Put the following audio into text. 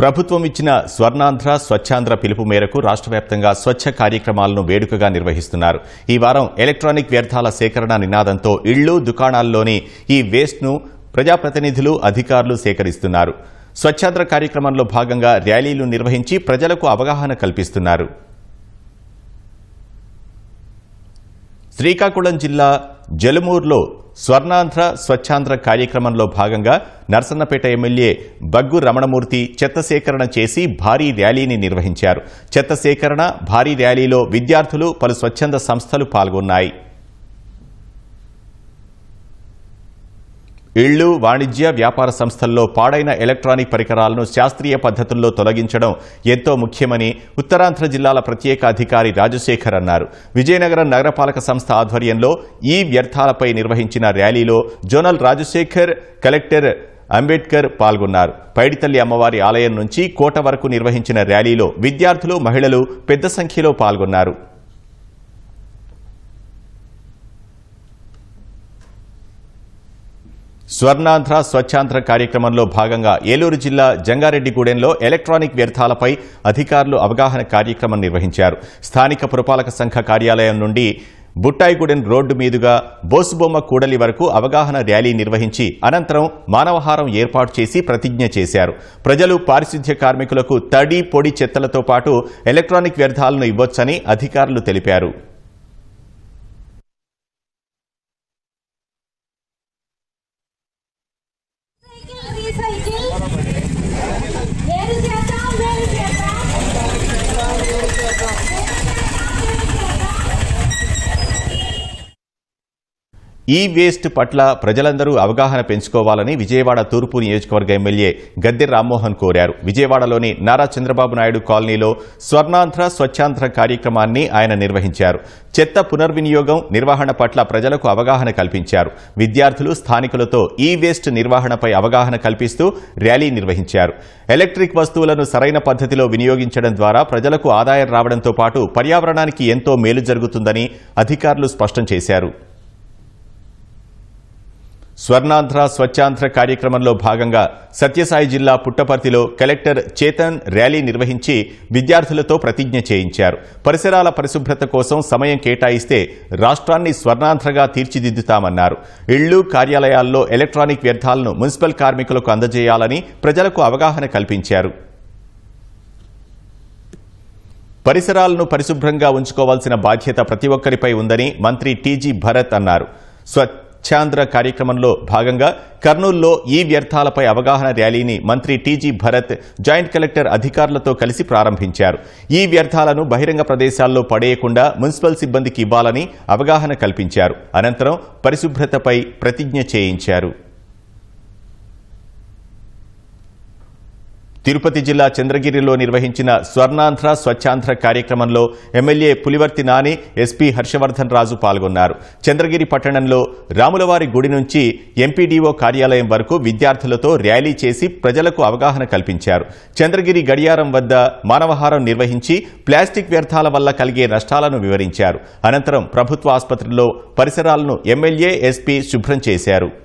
ప్రభుత్వం ఇచ్చిన స్వర్ణాంధ్ర స్వచ్ఛాంధ్ర పిలుపు మేరకు రాష్ట్ర వ్యాప్తంగా స్వచ్ఛ కార్యక్రమాలను వేడుకగా నిర్వహిస్తున్నారు. ఈ వారం ఎలక్ట్రానిక్ వ్యర్థాల సేకరణ నినాదంతో ఇళ్ళు దుకాణాల్లోని ఈ వేస్ట్ను ప్రజాప్రతినిధులు అధికారులు సేకరిస్తున్నారు. స్వచ్ఛాంధ్ర కార్యక్రమంలో భాగంగా ర్యాలీలు నిర్వహించి ప్రజలకు అవగాహన కల్పిస్తున్నారు. శ్రీకాకుళం జిల్లా జలుమూర్లో స్వర్ణాంధ్ర స్వచ్ఛాంధ్ర కార్యక్రమంలో భాగంగా నర్సన్నపేట ఎమ్మెల్యే బగ్గు రమణమూర్తి చెత్త సేకరణ చేసి భారీ ర్యాలీని నిర్వహించారు. చెత్త సేకరణ భారీ ర్యాలీలో విద్యార్థులు పలు స్వచ్ఛంద సంస్థలు పాల్గొన్నాయి. ఇళ్ళు వాణిజ్య వ్యాపార సంస్థల్లో పాడైన ఎలక్ట్రానిక్ పరికరాలను శాస్త్రీయ పద్ధతుల్లో తొలగించడం ఎంతో ముఖ్యమని ఉత్తరాంధ్ర జిల్లాల ప్రత్యేక అధికారి రాజశేఖర్ అన్నారు. విజయనగరం నగరపాలక సంస్థ ఆధ్వర్యంలో ఈ వ్యర్థాలపై నిర్వహించిన ర్యాలీలో జోనల్ రాజశేఖర్ కలెక్టర్ అంబేద్కర్ పాల్గొన్నారు. పైడితల్లి అమ్మవారి ఆలయం నుంచి కోట వరకు నిర్వహించిన ర్యాలీలో విద్యార్థులు మహిళలు పెద్ద సంఖ్యలో పాల్గొన్నారు. స్వర్ణాంధ్ర స్వచ్ఛాంధ్ర కార్యక్రమంలో భాగంగా ఏలూరు జిల్లా జంగారెడ్డిగూడెంలో ఎలక్ట్రానిక్ వ్యర్థాలపై అధికారులు అవగాహన కార్యక్రమం నిర్వహించారు. స్థానిక పురపాలక సంఘ కార్యాలయం నుండి బుట్టాయిగూడెం రోడ్డు మీదుగా బోసుబొమ్మ కూడలి వరకు అవగాహన ర్యాలీ నిర్వహించి అనంతరం మానవహారం ఏర్పాటు చేసి ప్రతిజ్ఞ చేశారు. ప్రజలు పారిశుద్ధ్య కార్మికులకు తడి పొడి చెత్తలతో పాటు ఎలక్ట్రానిక్ వ్యర్థాలను ఇవ్వొచ్చని అధికారులు తెలిపారు. ఈ వేస్ట్ పట్ల ప్రజలందరూ అవగాహన పెంచుకోవాలని విజయవాడ తూర్పు నియోజకవర్గ ఎమ్మెల్యే గద్దె రామ్మోహన్ కోరారు. విజయవాడలోని నారా చంద్రబాబు నాయుడు కాలనీలో స్వర్ణాంధ్ర స్వచ్ఛాంధ్ర కార్యక్రమాన్ని ఆయన నిర్వహించారు. చెత్త పునర్వినియోగం నిర్వహణ పట్ల ప్రజలకు అవగాహన కల్పించారు. విద్యార్థులు స్థానికులతో ఈ వేస్ట్ నిర్వహణపై అవగాహన కల్పిస్తూ ర్యాలీ నిర్వహించారు. ఎలక్ట్రిక్ వస్తువులను సరైన పద్ధతిలో వినియోగించడం ద్వారా ప్రజలకు ఆదాయం రావడంతో పాటు పర్యావరణానికి ఎంతో మేలు జరుగుతుందని అధికారులు స్పష్టం చేశారు. స్వర్ణాంధ్ర స్వచ్ఛాంధ్ర కార్యక్రమంలో భాగంగా సత్యసాయి జిల్లా పుట్టపర్తిలో కలెక్టర్ చేతన్ ర్యాలీ నిర్వహించి విద్యార్థులతో ప్రతిజ్ఞ చేయించారు. పరిసరాల పరిశుభ్రత కోసం సమయం కేటాయిస్తే రాష్ట్రాన్ని స్వర్ణాంధ్రగా తీర్చిదిద్దుతామన్నారు. ఇళ్ళు కార్యాలయాల్లో ఎలక్ట్రానిక్ వ్యర్థాలను మున్సిపల్ కార్మికులకు అందజేయాలని ప్రజలకు అవగాహన కల్పించారు. పరిసరాలను పరిశుభ్రంగా ఉంచుకోవాల్సిన బాధ్యత ప్రతి ఒక్కరిపై ఉందని మంత్రి టీజీ భరత్ అన్నారు. స్వచ్ఛాంధ్ర కార్యక్రమంలో భాగంగా కర్నూలులో ఈ వ్యర్థాలపై అవగాహన ర్యాలీని మంత్రి టీజీ భరత్ జాయింట్ కలెక్టర్ అధికారులతో కలిసి ప్రారంభించారు. ఈ వ్యర్థాలను బహిరంగ ప్రదేశాల్లో పడేయకుండా మున్సిపల్ సిబ్బందికి ఇవ్వాలని అవగాహన కల్పించారు. అనంతరం పరిశుభ్రతపై ప్రతిజ్ఞ చేయించారు. తిరుపతి జిల్లా చంద్రగిరిలో నిర్వహించిన స్వర్ణాంధ్ర స్వచ్ఛాంధ్ర కార్యక్రమంలో ఎమ్మెల్యే పులివర్తి నాని ఎస్పీ హర్షవర్ధన్ రాజు పాల్గొన్నారు. చంద్రగిరి పట్టణంలో రాములవారి గుడి నుంచి ఎంపీడీఓ కార్యాలయం వరకు విద్యార్థులతో ర్యాలీ చేసి ప్రజలకు అవగాహన కల్పించారు. చంద్రగిరి గడియారం వద్ద మానవహారం నిర్వహించి ప్లాస్టిక్ వ్యర్థాల వల్ల కలిగే నష్టాలను వివరించారు. అనంతరం ప్రభుత్వ ఆసుపత్రిలో పరిసరాలను ఎమ్మెల్యే ఎస్పీ శుభ్రం చేశారు.